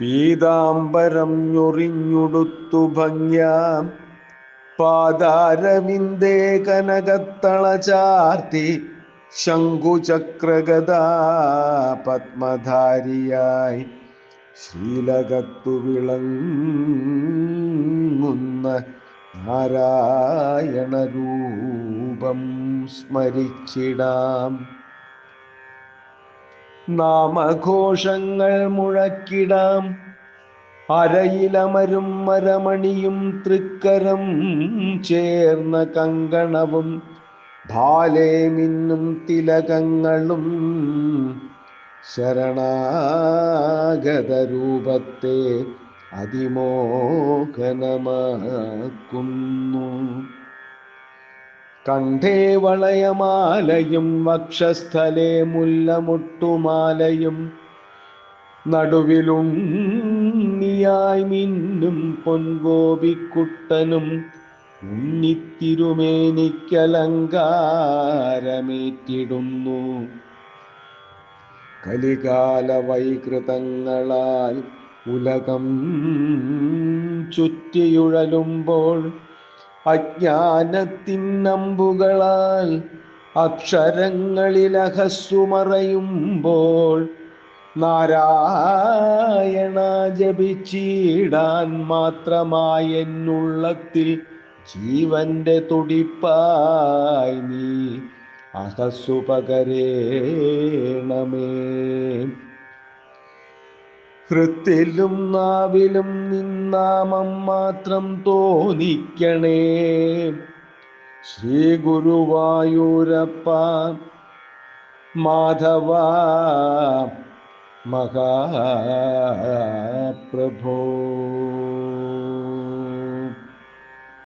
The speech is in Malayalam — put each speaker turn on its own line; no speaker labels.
പീതാംബരം ഞൊറിഞ്ഞുടുത്തു ഭംഗ്യാം. പാദാരവിന്ദേ കനകത്തള ചാർത്തി ശംഖുചക്രഗതാ പത്മധാരിയായി. ശീലകത്തു വിളങ്ങുന്ന നാരായണ രൂപം സ്മരിച്ചിടാം. നാമഘോഷങ്ങൾ മുഴക്കിടാം. അരയിലമരും മരമണിയും തൃക്കരം ചേർന്ന കങ്കണവും ഭാലേ മിന്നും തിലകങ്ങളും ശരണാഗത രൂപത്തെ അതിമോഹനമാക്കുന്നു. കണ്ഠേ വളയമാലയും വക്ഷസ്ഥലേ മുല്ലമുട്ടുമാലയും. നടുവിലും നടുവിലുണ്ണിയായി മിന്നും പൊൻഗോപിക്കുട്ടനും. ഉണ്ണിത്തിരുമേനിക്കലങ്കാരമേറ്റിടുന്നു. കലികാല വൈകൃതങ്ങളാൽ ഉലകം ചുറ്റിയുഴലുമ്പോൾ അജ്ഞാനത്തിനമ്പുകളാൽ അക്ഷരങ്ങളിൽ അഹസ്സുമറയുമ്പോൾ നാരായണ ജപിച്ചിടാൻ മാത്രമായി എന്നുള്ളത്തിൽ ജീവന്റെ തുടിപ്പായി നീ അഹസ്സു പകരേണമേ ഹൃത്തിലും നാവിലും നിന്നാമം മാത്രം തോന്നിക്കണേ. ശ്രീ ഗുരുവായൂരപ്പ മാധവ മഹാപ്രഭോ.